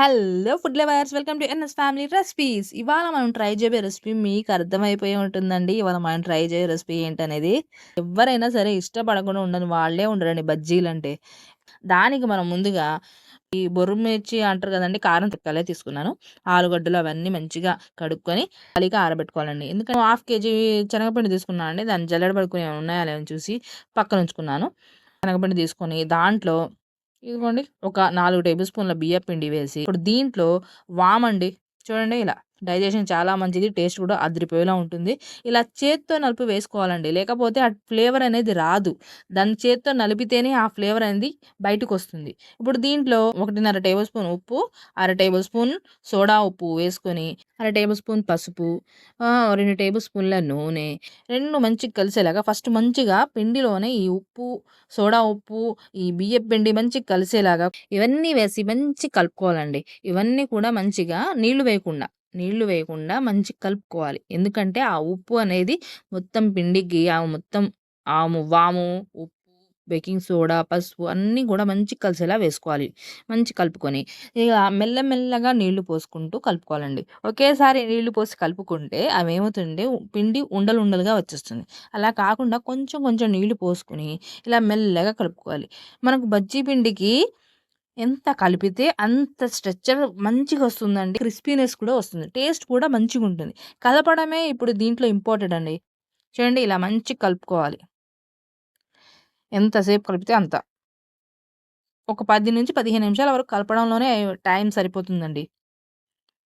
Hello food lovers welcome to NS family recipes. ఇవాళ మనం try చేయబోయే రెసిపీ మీకు అర్థమైపోయి ఉంటుందండి. ఇవాళ మనం ట్రై చేయే రెసిపీ ఏంటనేది ఎవరైనా సరే ఇష్టపడకుండా ఉండని వాళ్ళే ఉండరండి బజ్జీలు అంటే దానికి మనం ముందుగా ఈ బొర్రు మిర్చి అంటారు కదండి కారం తిక్కలే తీసుకున్నాను. ఆలుగడ్డలు అవన్నీ మంచిగా కడుక్కొని కలిగా ఆరబెట్టుకోవాలండి. ఎందుకంటే హాఫ్ కేజీ శనగపిండి తీసుకున్నాను అండి దాన్ని జల్లెడ పడుకుని ఉన్నాయా లేవని చూసి పక్కన ఉంచుకున్నాను శనగపిండి తీసుకొని దాంట్లో ఇదిగోండి ఒక నాలుగు టేబుల్ స్పూన్ల బియ్య పిండి వేసి ఇప్పుడు దీంట్లో వామండి చూడండి ఇలా. డైజెషన్ చాలా మంచిది టేస్ట్ కూడా అదిరిపోయేలా ఉంటుంది. ఇలా చేత్తో నలుపు వేసుకోవాలండి. లేకపోతే ఆ ఫ్లేవర్ అనేది రాదు. దాని చేత్తో నలిపితేనే ఆ ఫ్లేవర్ అనేది బయటకు వస్తుంది ఇప్పుడు దీంట్లో ఒకటిన్నర టేబుల్ స్పూన్ ఉప్పు అర టేబుల్ స్పూన్ సోడా ఉప్పు వేసుకొని అర టేబుల్ స్పూన్ పసుపు రెండు టేబుల్ స్పూన్ల నూనె రెండు మంచిగా కలిసేలాగా ఫస్ట్ మంచిగా పిండిలోనే ఈ ఉప్పు సోడా ఉప్పు ఈ బియ్యం పిండి మంచిగా కలిసేలాగా ఇవన్నీ వేసి మంచి కలుపుకోవాలండి. ఇవన్నీ కూడా మంచిగా నీళ్ళు వేయకుండా. నీళ్ళు వేయకుండా మంచి కలుపుకోవాలి. ఎందుకంటే ఆ ఉప్పు అనేది మొత్తం పిండికి ఆ మొత్తం ఆము వాము ఉప్పు బేకింగ్ సోడా పసుపు అన్నీ కూడా మంచి కలిసేలా వేసుకోవాలి. మంచి కలుపుకొని ఇక మెల్లమెల్లగా నీళ్ళు పోసుకుంటూ కలుపుకోవాలండి. ఒకేసారి నీళ్ళు పోసి కలుపుకుంటే అవి ఏమవుతుండే పిండి ఉండలు ఉండలుగా వచ్చేస్తుంది. అలా కాకుండా కొంచెం కొంచెం నీళ్ళు పోసుకుని ఇలా మెల్లగా కలుపుకోవాలి. మనకు బజ్జీ పిండికి ఎంత కలిపితే అంత స్ట్రెచ్చర్ మంచిగా వస్తుందండి. క్రిస్పీనెస్ కూడా వస్తుంది. టేస్ట్ కూడా మంచిగా ఉంటుంది. కలపడమే ఇప్పుడు దీంట్లో ఇంపార్టెంట్ అండి. చూడండి ఇలా మంచి కలుపుకోవాలి. ఎంతసేపు కలిపితే అంత. ఒక పది నుంచి పదిహేను నిమిషాల వరకు కలపడంలోనే టైం సరిపోతుందండి.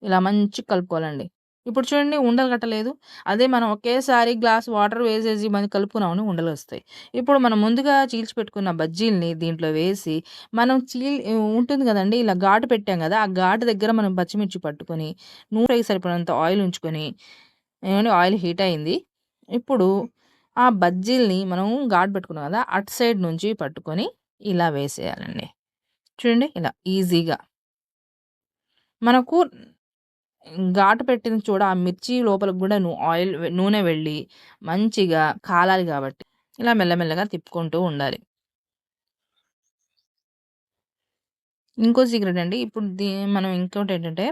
ఇలా మంచి కలుపుకోవాలండి. ఇప్పుడు చూడండి ఉండలు కట్టలేదు. అదే మనం ఒకేసారి గ్లాస్ వాటర్ వేసేసి మనం కలుపుకున్నామని ఉండలు వస్తాయి. ఇప్పుడు మనం ముందుగా చీల్చి పెట్టుకున్న బజ్జీల్ని దీంట్లో వేసి మనం చీల్ ఉంటుంది కదండి ఇలా ఘాటు పెట్టాం కదా ఆ ఘాటు దగ్గర మనం పచ్చిమిర్చి పట్టుకొని నూనె సరిపడినంత ఆయిల్ ఉంచుకొని ఏమంటే ఆయిల్ హీట్ అయింది. ఇప్పుడు ఆ బజ్జీల్ని మనం ఘాటు పెట్టుకున్నాం కదా అటు సైడ్ నుంచి పట్టుకొని ఇలా వేసేయాలండి. చూడండి ఇలా ఈజీగా. మనకు ఘాటు పెట్టిన చూడ ఆ మిర్చి లోపలికి కూడా నువ్వు ఆయిల్ నూనె వెళ్ళి మంచిగా కాలాలి కాబట్టి ఇలా మెల్లమెల్లగా తిప్పుకుంటూ ఉండాలి. ఇంకో సీక్రెట్ అండి. ఇప్పుడు దీ మనం ఇంకోటి ఏంటంటే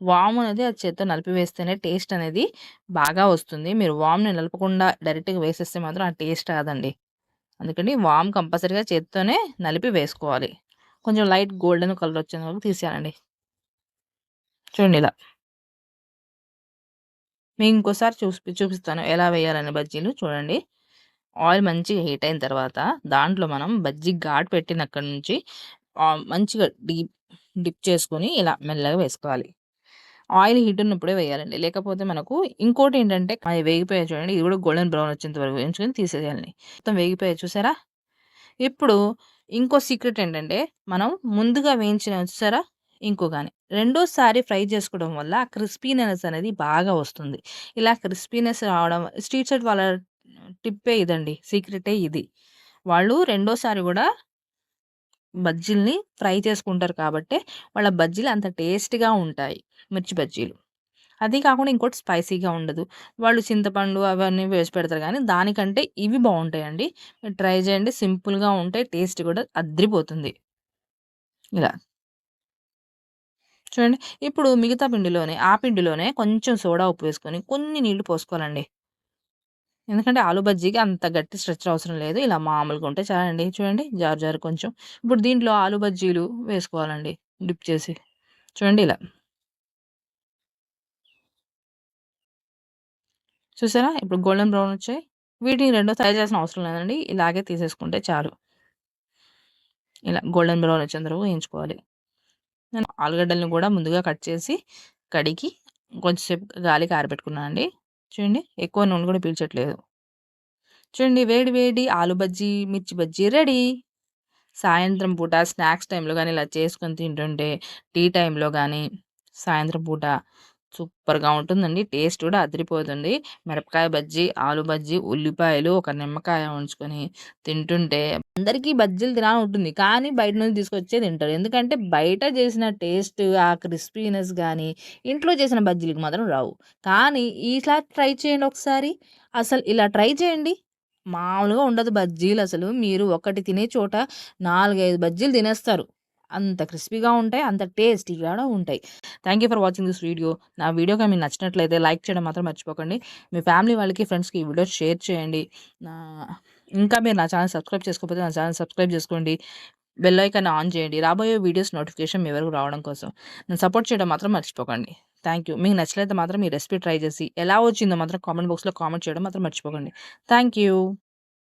వాము అనేది ఆ చేత్తో నలిపివేస్తేనే టేస్ట్ అనేది బాగా వస్తుంది. మీరు వామ్ని నలపకుండా డైరెక్ట్గా వేసేస్తే మాత్రం ఆ టేస్ట్ రాదండి. అందుకని వామ్ కంపల్సరీగా చేత్తోనే నలిపి వేసుకోవాలి. కొంచెం లైట్ గోల్డెన్ కలర్ వచ్చేంత వరకు తీసేయాలండి. చూడండి ఇలా మీకు ఇంకోసారి చూపి చూపిస్తాను. ఎలా వేయాలని బజ్జీలు చూడండి. ఆయిల్ మంచిగా హీట్ అయిన తర్వాత దాంట్లో మనం బజ్జీ ఘాట్ పెట్టిన అక్కడి నుంచి మంచిగా డీప్ డిప్ చేసుకొని ఇలా మెల్లగా వేసుకోవాలి. ఆయిల్ హీట్ ఉన్నప్పుడే వేయాలండి. లేకపోతే మనకు ఇంకోటి ఏంటంటే అది వేగిపోయాయి చూడండి. ఇది కూడా గోల్డెన్ బ్రౌన్ వచ్చేంత వరకు వేయించుకొని తీసేయాలండి మొత్తం వేగిపోయాయి చూసారా? ఇప్పుడు ఇంకో సీక్రెట్ ఏంటంటే మనం ముందుగా వేయించిన చూసారా? ఇంకో కానీ రెండోసారి ఫ్రై చేసుకోవడం వల్ల ఆ క్రిస్పీనెస్ అనేది బాగా వస్తుంది. ఇలా క్రిస్పీనెస్ రావడం స్ట్రీట్ సైడ్ వాళ్ళ టిప్పే ఇదండి సీక్రెటే ఇది. వాళ్ళు రెండోసారి కూడా బజ్జీల్ని ఫ్రై చేసుకుంటారు కాబట్టి వాళ్ళ బజ్జీలు అంత టేస్ట్గా ఉంటాయి మిర్చి బజ్జీలు. అది కాకుండా ఇంకోటి స్పైసీగా ఉండదు. వాళ్ళు చింతపండు అవన్నీ వేసి పెడతారు కానీ దానికంటే ఇవి బాగుంటాయండి. ట్రై చేయండి సింపుల్గా ఉంటాయి టేస్ట్ కూడా అద్రిపోతుంది. ఇలా. చూడండి. ఇప్పుడు మిగతా పిండిలోనే ఆ పిండిలోనే కొంచెం సోడా ఉప్పు వేసుకొని కొన్ని నీళ్ళు పోసుకోవాలండి. ఎందుకంటే ఆలు బజ్జీకి అంత గట్టి స్ట్రెచర్ అవసరం లేదు. ఇలా మామూలుగా ఉంటే చాలండి. చూడండి జారు జారు కొంచెం. ఇప్పుడు దీంట్లో ఆలు బజ్జీలు వేసుకోవాలండి డిప్ చేసి. చూడండి ఇలా. చూసారా? ఇప్పుడు గోల్డెన్ బ్రౌన్ వచ్చాయి. వీటిని రెండో తయారు చేసిన అవసరం లేదండి. ఇలాగే తీసేసుకుంటే చాలు. ఇలా గోల్డెన్ బ్రౌన్ వచ్చేందుకు వేయించుకోవాలి. నేను ఆలుగడ్డలను కూడా ముందుగా కట్ చేసి కడిగి కొంచెంసేపు గాలికి ఆరబెట్టుకున్నాను అండి చూడండి ఎక్కువ నూనె కూడా పీల్చట్లేదు. చూడండి వేడి వేడి ఆలు బజ్జీ మిర్చి బజ్జీ రెడీ. సాయంత్రం పూట స్నాక్స్ టైంలో కానీ ఇలా చేసుకొని తింటుంటే టీ టైంలో కానీ సాయంత్రం పూట సూపర్గా ఉంటుందండి. టేస్ట్ కూడా అదిరిపోతుంది మిరపకాయ బజ్జీ ఆలు బజ్జీ ఉల్లిపాయలు ఒక నిమ్మకాయ ఉంచుకొని తింటుంటే అందరికీ బజ్జీలు తినాలని ఉంటుంది. కానీ బయట నుంచి తీసుకొచ్చే తింటారు. ఎందుకంటే బయట చేసిన టేస్ట్ ఆ క్రిస్పీనెస్ కానీ ఇంట్లో చేసిన బజ్జీలకు మాత్రం రావు. కానీ ఇట్లా ట్రై చేయండి ఒకసారి. అసలు ఇలా ట్రై చేయండి. మామూలుగా ఉండదు బజ్జీలు అసలు. మీరు ఒకటి తినే చోట నాలుగైదు బజ్జీలు తినేస్తారు. అంత క్రిస్పీగా ఉంటాయి. అంత టేస్టీగా కూడా ఉంటాయి. Thank you for watching this video. నా వీడియో మీకు నచ్చినట్లయితే లైక్ చేయడం మాత్రం మర్చిపోకండి. మీ ఫ్యామిలీ వాళ్ళకి, ఫ్రెండ్స్‌కి ఈ వీడియో షేర్ చేయండి. నా ఇంకా మీరు నా ఛానల్ సబ్స్క్రైబ్ చేసుకోకపోతే నా ఛానల్ సబ్స్క్రైబ్ చేసుకోండి. బెల్ ఐకాన్ ఆన్ చేయండి. రాబోయే వీడియోస్ నోటిఫికేషన్ మీ వరకు రావడం కోసం. నన్ను సపోర్ట్ చేయడం మాత్రం మర్చిపోకండి. Thank you. మీకు నచ్చినట్లయితే మాత్రం ఈ రెసిపీ ట్రై చేసి ఎలా వచ్చిందో మాత్రం కామెంట్ బాక్స్‌లో కామెంట్ చేయడం మాత్రం మర్చిపోకండి. Thank you.